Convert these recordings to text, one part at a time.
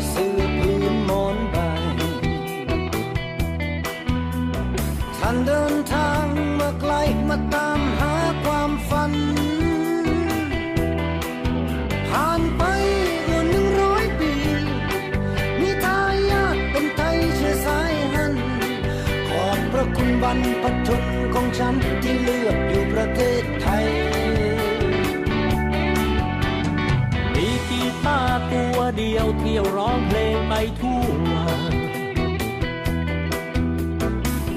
ฉันเสื่อพื้นหมอนใบท่านเดินทางมาไกลมาตามหาความฝัน ผ่านไปกว่าหนึ่งร้อยปี มีทายาทเป็นไทยเชื้อสายหัน ขอบพระคุณบรรพชนของฉันที่ ที่ยวร้องเพลงไปทั่ว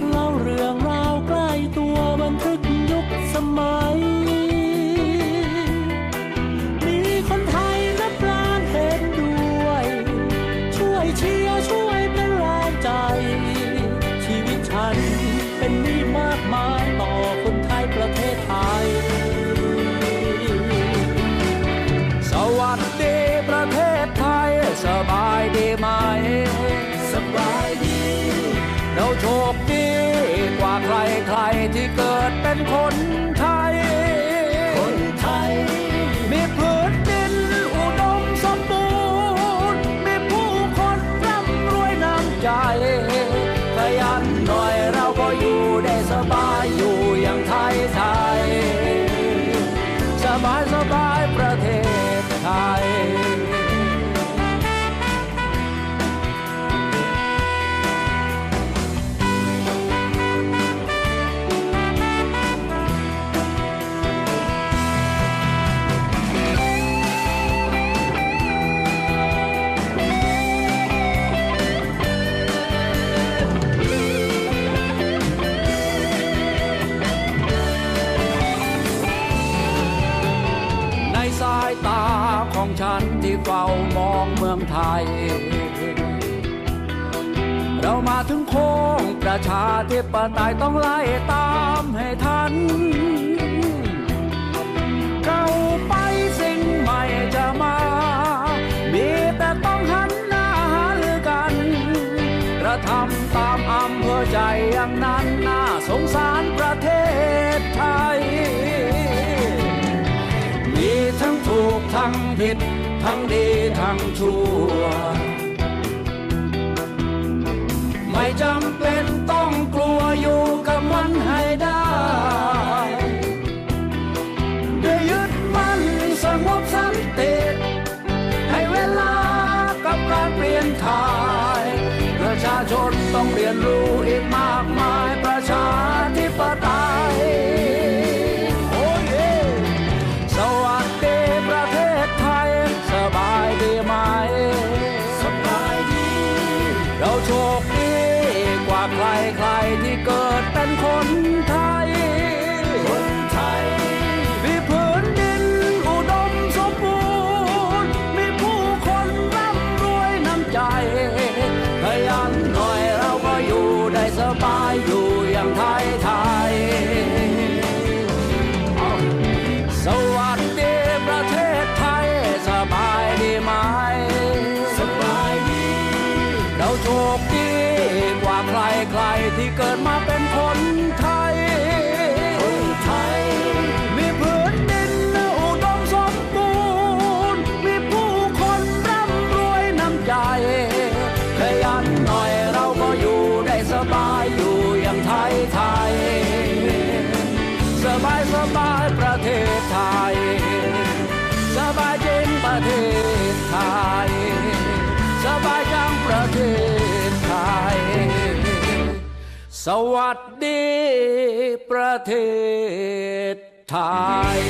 เล่าเรื่องราวใกล้ตัวบันทึกยุคสมัย มีคนไทยนับล้านเห็นด้วย ช่วยเชียร์ช่วยเป็นแรงใจ ชีวิตฉันเป็นนี้มากมายต่อคนไทยประเทศไทย สวัสดีประเทศ สบายดีไหม สบายดี เราโชคดีกว่าใครใครๆที่เกิดเป็นคน เฝ้ามองเมืองไทย เรามาถึงโค้งประชาธิปไตยต้องไล่ตามให้ทันเราไปสิ่งใหม่จะมา มีแต่ต้องหันหน้าหารือกันกระทำตามอำเภอใจอย่างนั้นน่าสงสารประเทศไทย ถูกทั้งผิด ทั้งดีทั้งชั่ว ไม่จำเป็นต้องกลัวอยู่กับมันให้ได้ได้ยึดมั่นสงบสันติให้เวลากับการเปลี่ยนถ่าย ประชาชนต้องเรียนรู้ กว่าใครใครที่เกิดเป็นคนไทย คนไทย มีพื้นดินอุดมสมบูรณ์ มีผู้คนร่ำรวยน้ำใจขยันหน่อยเราก็อยู่ได้สบายอยู่อย่างไทยไทย สวัสดีประเทศไทยสบายดีไหม สบายดี เราโชคดี ใครที่เกิดมาเป็นคนไทย คนไทย มีพื้นดินอุดมสมบูรณ์ มีผู้คนร่ำรวยน้ำใจขยันหน่อยเราก็อยู่ได้สบายอยู่อย่างไทยไทย สบายสบายประเทศไทย สบายจริงประเทศไทย สบายจังประเทศ สวัสดีประเทศไทย